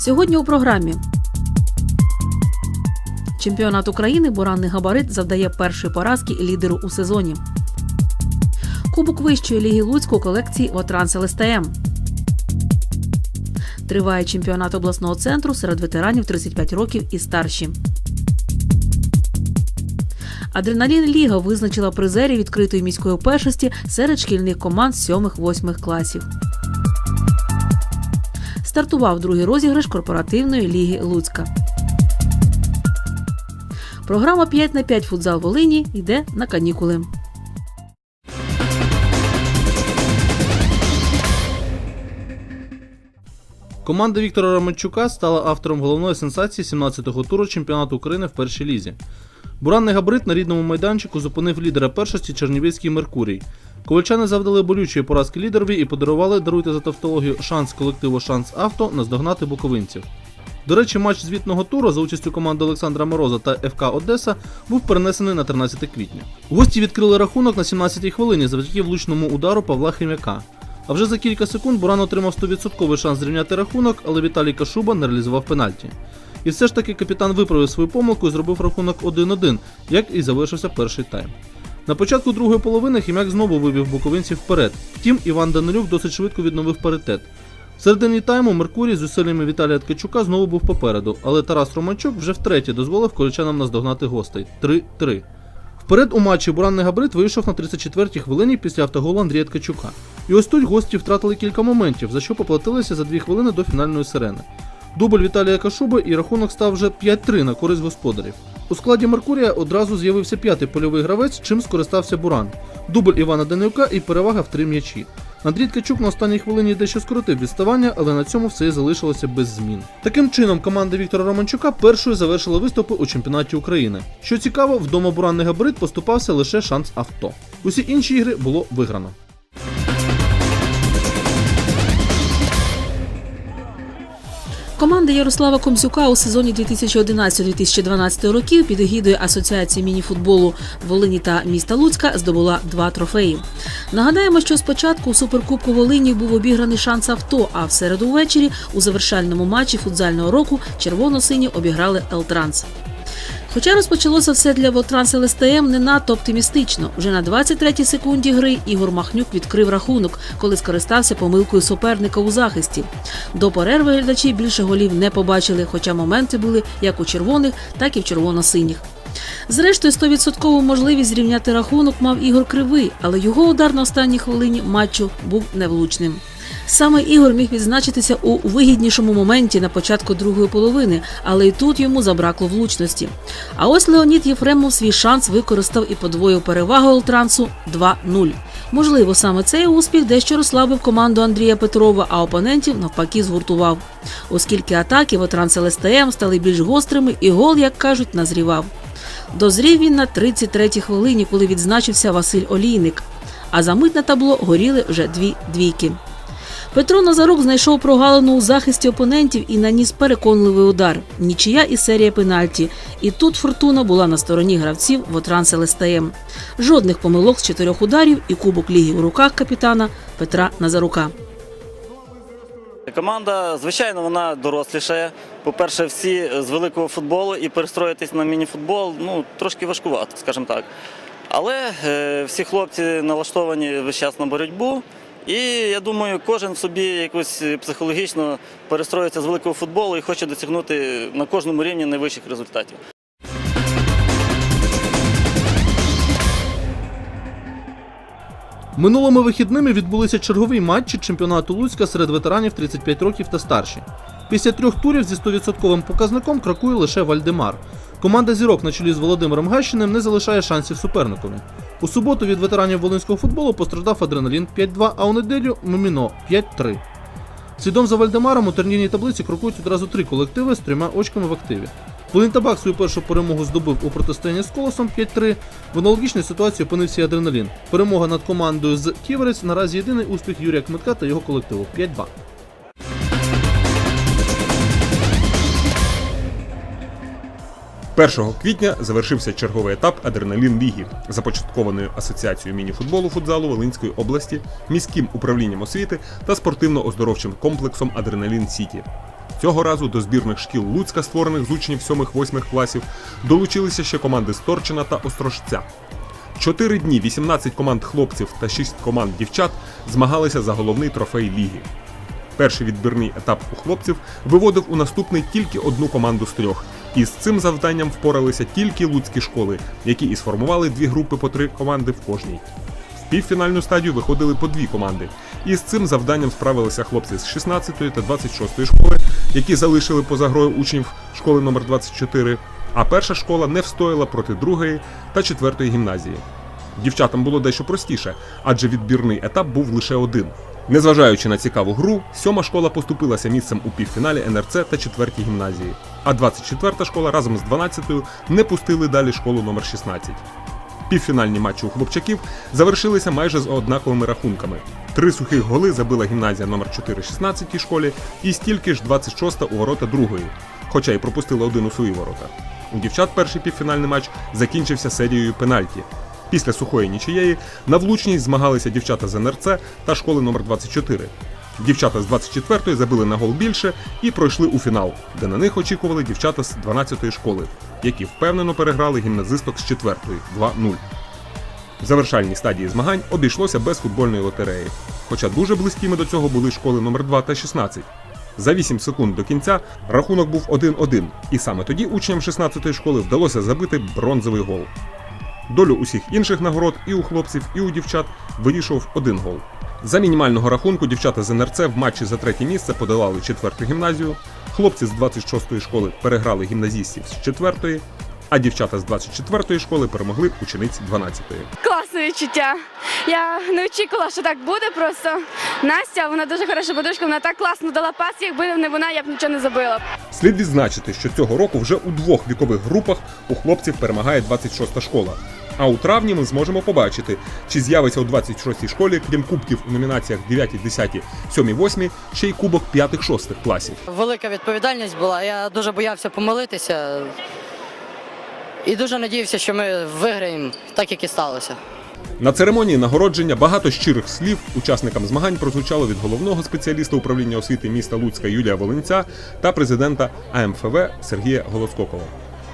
Сьогодні у програмі. Чемпіонат України буранний габарит завдає першої поразки лідеру у сезоні. Кубок вищої ліги Луцьку у колекції Отранс ЛСТМ. Триває чемпіонат обласного центру серед ветеранів 35 років і старші. Адреналін Ліга визначила призерів відкритої міської першості серед шкільних команд 7-8 класів. Стартував другий розіграш корпоративної ліги Луцька. Програма 5 на 5 футзал Волині йде на канікули. Команда Віктора Романчука стала автором головної сенсації 17-го туру чемпіонату України в першій лізі. Буранний габарит на рідному майданчику зупинив лідера першості Чернівецький Меркурій. Ковальчани завдали болючої поразки лідерові і подарували, даруйте за тавтологію, шанс колективу Шанс Авто наздогнати буковинців. До речі, матч звітного туру за участю команди Олександра Мороза та ФК Одеса був перенесений на 13 квітня. Гості відкрили рахунок на 17-й хвилині завдяки влучному удару Павла Хим'яка. А вже за кілька секунд Буран отримав 100% шанс зрівняти рахунок, але Віталій Кашуба не реалізував пенальті. І все ж таки капітан виправив свою помилку і зробив рахунок 1-1, як і завершився перший тайм. На початку другої половини Хім'як знову вивів буковинців вперед. Втім, Іван Данилюк досить швидко відновив паритет. В середині тайму Меркурій з зусиллями Віталія Ткачука знову був попереду, але Тарас Романчук вже втретє дозволив колічанам наздогнати гостей 3-3. Вперед у матчі Буранний Габрит вийшов на 34-й хвилині після автоголу Андрія Ткачука. І ось тут гості втратили кілька моментів, за що поплатилися за 2 хвилини до фінальної сирени. Дубль Віталія Кашуби і рахунок став вже 5-3 на користь господарів. У складі Меркурія одразу з'явився п'ятий польовий гравець, чим скористався Буран. Дубль Івана Данилюка і перевага в три м'ячі. Андрій Ткачук на останній хвилині дещо скоротив відставання, але на цьому все і залишилося без змін. Таким чином, команда Віктора Романчука першою завершила виступи у чемпіонаті України. Що цікаво, вдома буранний габарит поступався лише шанс авто. Усі інші ігри було виграно. Команда Ярослава Комзюка у сезоні 2011-2012 років під егідою Асоціації мініфутболу Волині та міста Луцька здобула два трофеї. Нагадаємо, що спочатку у суперкубку Волині був обіграний шанс авто, а в середу ввечері у завершальному матчі футзального року червоно-сині обіграли Елтранс. Хоча розпочалося все для Вотранс ЛСТМ не надто оптимістично. Вже на 23-й секунді гри Ігор Махнюк відкрив рахунок, коли скористався помилкою суперника у захисті. До перерви глядачі більше голів не побачили, хоча моменти були як у червоних, так і в червоно-синіх. Зрештою, 100% можливість зрівняти рахунок мав Ігор Кривий, але його удар на останній хвилині матчу був невлучним. Саме Ігор міг відзначитися у вигіднішому моменті на початку другої половини, але і тут йому забракло влучності. А ось Леонід Єфремов свій шанс використав і подвоїв перевагу Олтрансу 2-0. Можливо, саме цей успіх дещо розслабив команду Андрія Петрова, а опонентів навпаки згуртував. Оскільки атаки в Отранс ЛСТМ стали більш гострими, і гол, як кажуть, назрівав. Дозрів він на 33-й хвилині, коли відзначився Василь Олійник. А за мить на табло горіли вже дві двійки. Петро Назарук знайшов прогалину у захисті опонентів і наніс переконливий удар. Нічия і серія пенальті. І тут фортуна була на стороні гравців Вотранс ЛСТМ. Жодних помилок з чотирьох ударів і кубок ліги у руках капітана Петра Назарука. Команда, звичайно, вона дорослішає. По-перше, всі з великого футболу і перестроїтись на міні-футбол ну, трошки важкувато, скажімо так. Але е, всі хлопці налаштовані весь час на боротьбу. І я думаю, кожен в собі якось психологічно перестроїться з великого футболу і хоче досягнути на кожному рівні найвищих результатів. Минулими вихідними відбулися чергові матчі чемпіонату Луцька серед ветеранів 35 років та старші. Після трьох турів зі 100% показником крокує лише Вальдемар. Команда зірок на чолі з Володимиром Гащиним не залишає шансів суперникові. У суботу від ветеранів волинського футболу постраждав адреналін 5-2, а у неділю Муміно 5-3. Слідом за Вальдемаром у турнірній таблиці крокують одразу три колективи з трьома очками в активі. Волинтабак свою першу перемогу здобув у протистоянні з колосом 5-3. В аналогічній ситуації опинився і адреналін. Перемога над командою з Ківерець наразі єдиний успіх Юрія Кмитка та його колективу 5-2. Першого квітня завершився черговий етап Адреналін Ліги, започаткованої Асоціацією міні-футболу футзалу Волинської області, міським управлінням освіти та спортивно-оздоровчим комплексом Адреналін Сіті. Цього разу до збірних шкіл Луцька, створених з учнів 7-8 класів, долучилися ще команди Сторчина та Острожця. Чотири дні 18 команд хлопців та 6 команд дівчат змагалися за головний трофей ліги. Перший відбірний етап у хлопців виводив у наступний тільки одну команду з трьох. І з цим завданням впоралися тільки луцькі школи, які і сформували дві групи по три команди в кожній. В півфінальну стадію виходили по дві команди. І з цим завданням справилися хлопці з 16 та 26 школи, які залишили поза грою учнів школи номер 24 а перша школа не встояла проти другої та четвертої гімназії. Дівчатам було дещо простіше, адже відбірний етап був лише один. Незважаючи на цікаву гру, сьома школа поступилася місцем у півфіналі НРЦ та четвертій гімназії, а 24-та школа разом з 12-ю не пустили далі школу номер 16. Півфінальні матчі у хлопчаків завершилися майже з однаковими рахунками. Три сухих голи забила гімназія номер 4 16 школі і стільки ж 26-та у ворота другої, хоча й пропустила один у свої ворота. У дівчат перший півфінальний матч закінчився серією пенальті. Після сухої нічиєї на влучність змагалися дівчата з НРЦ та школи номер 24. Дівчата з 24-ї забили на гол більше і пройшли у фінал, де на них очікували дівчата з 12-ї школи, які впевнено переграли гімназисток з 4-ї 2-0. В завершальній стадії змагань обійшлося без футбольної лотереї, хоча дуже близькими до цього були школи номер 2 та 16. За 8 секунд до кінця рахунок був 1-1, і саме тоді учням 16-ї школи вдалося забити бронзовий гол. Долю усіх інших нагород і у хлопців, і у дівчат вирішував один гол. За мінімального рахунку дівчата з НРЦ в матчі за третє місце подолали четверту гімназію, хлопці з 26-ї школи переграли гімназістів з 4-ї, а дівчата з 24-ї школи перемогли учениць 12-ї. Класне відчуття. Я не очікувала, що так буде. Просто Настя, вона дуже хороша подушка, вона так класно дала пас, якби не вона, я б нічого не забила. Слід відзначити, що цього року вже у двох вікових групах у хлопців перемагає 26-та школа. А у травні ми зможемо побачити, чи з'явиться у 26-й школі, крім кубків у номінаціях 9, 10, 7, 8, ще й кубок 5-6 класів. Велика відповідальність була. Я дуже боявся помилитися. І дуже надіявся, що ми виграємо так, як і сталося. На церемонії нагородження багато щирих слів учасникам змагань прозвучало від головного спеціаліста управління освіти міста Луцька Юлія Волинця та президента АМФВ Сергія Голоскокова.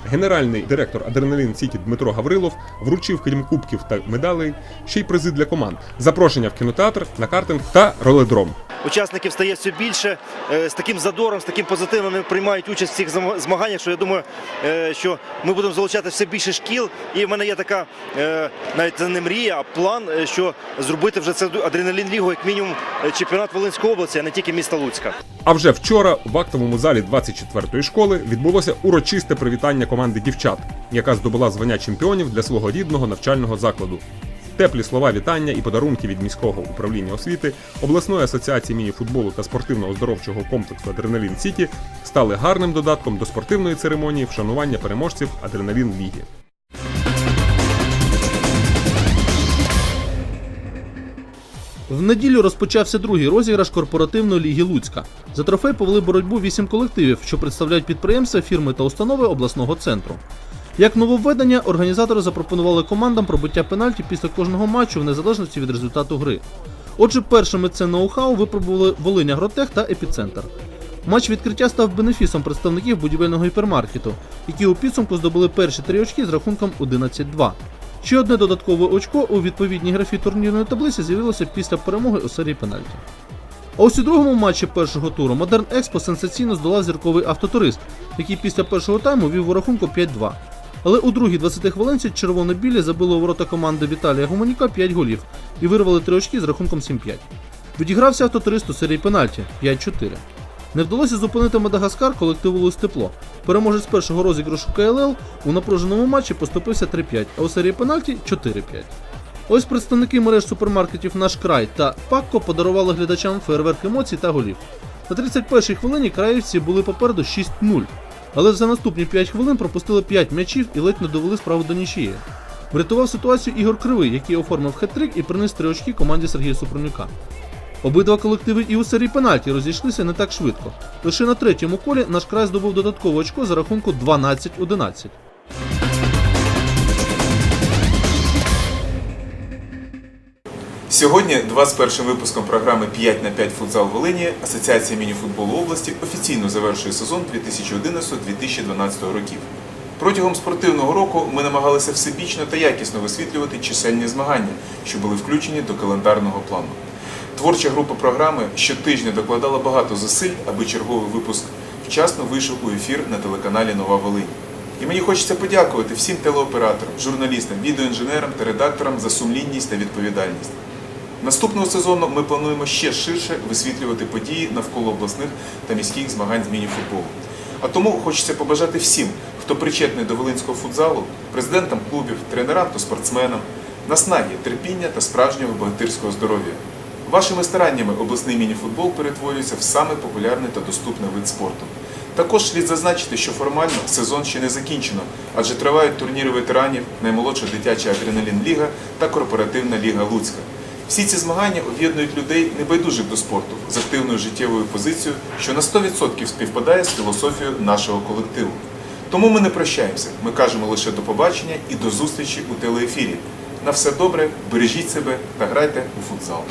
Генеральний директор Адреналін Сіті Дмитро Гаврилов вручив крім кубків та медалей ще й призи для команд, запрошення в кінотеатр, на картинг та роледром. Учасників стає все більше е, з таким задором, з таким позитивом вони приймають участь в цих змаганнях. Що я думаю, е, що ми будемо залучати все більше шкіл. І в мене є така е, навіть це не мрія, а план, що зробити вже це адреналін лігу, як мінімум, чемпіонат Волинської області, а не тільки міста Луцька. А вже вчора в актовому залі 24-ї школи відбулося урочисте привітання команди дівчат, яка здобула звання чемпіонів для свого рідного навчального закладу. Теплі слова вітання і подарунки від міського управління освіти, обласної асоціації міні-футболу та спортивно-оздоровчого комплексу Адреналін Сіті стали гарним додатком до спортивної церемонії вшанування переможців Адреналін Ліги. В неділю розпочався другий розіграш корпоративної ліги Луцька. За трофей повели боротьбу вісім колективів, що представляють підприємства, фірми та установи обласного центру. Як нововведення, організатори запропонували командам пробиття пенальті після кожного матчу в незалежності від результату гри. Отже, першими це ноу-хау випробували Волиня Гротех та Епіцентр. Матч відкриття став бенефісом представників будівельного гіпермаркету, які у підсумку здобули перші три очки з рахунком 11-2. Ще одне додаткове очко у відповідній графі турнірної таблиці з'явилося після перемоги у серії пенальті. А ось у другому матчі першого туру Модерн Експо сенсаційно здолав зірковий автотурист, який після першого тайму вів у рахунку 5-2. Але у другій 20 хвилинці червоно-білі забили у ворота команди Віталія Гуманіка 5 голів і вирвали 3 очки з рахунком 7-5. Відігрався автотурист у серії пенальті 5-4. Не вдалося зупинити Мадагаскар колективу Луз Тепло. Переможець першого розіграшу КЛЛ у напруженому матчі поступився 3-5, а у серії пенальті 4-5. Ось представники мереж супермаркетів Наш край та Пакко подарували глядачам фейерверк емоцій та голів. На 31-й хвилині краївці були попереду 6-0, але за наступні 5 хвилин пропустили 5 м'ячів і ледь не довели справу до нічиї. Врятував ситуацію Ігор Кривий, який оформив хет-трик і приніс 3 очки команді Сергія Супрунюка. Обидва колективи і у серії пенальті розійшлися не так швидко. Лише на третьому колі наш край здобув додаткове очко за рахунку 12-11. Сьогодні, 21 випуском програми 5 на 5 футзал Волині, Асоціація мініфутболу області офіційно завершує сезон 2011-2012 років. Протягом спортивного року ми намагалися всебічно та якісно висвітлювати чисельні змагання, що були включені до календарного плану. Творча група програми щотижня докладала багато зусиль, аби черговий випуск вчасно вийшов у ефір на телеканалі Нова Волинь. І мені хочеться подякувати всім телеоператорам, журналістам, відеоінженерам та редакторам за сумлінність та відповідальність. Наступного сезону ми плануємо ще ширше висвітлювати події навколо обласних та міських змагань з мініфутболу. А тому хочеться побажати всім, хто причетний до волинського футзалу, президентам клубів, тренерам та спортсменам, наснаги, терпіння та справжнього богатирського здоров'я. Вашими стараннями обласний мініфутбол перетворюється в саме популярний та доступний вид спорту. Також слід зазначити, що формально сезон ще не закінчено, адже тривають турніри ветеранів, наймолодша дитяча адреналін ліга та корпоративна ліга Луцька. Всі ці змагання об'єднують людей небайдужих до спорту з активною життєвою позицією, що на 100% співпадає з філософією нашого колективу. Тому ми не прощаємося. Ми кажемо лише до побачення і до зустрічі у телеефірі. На все добре, бережіть себе та грайте у футзал.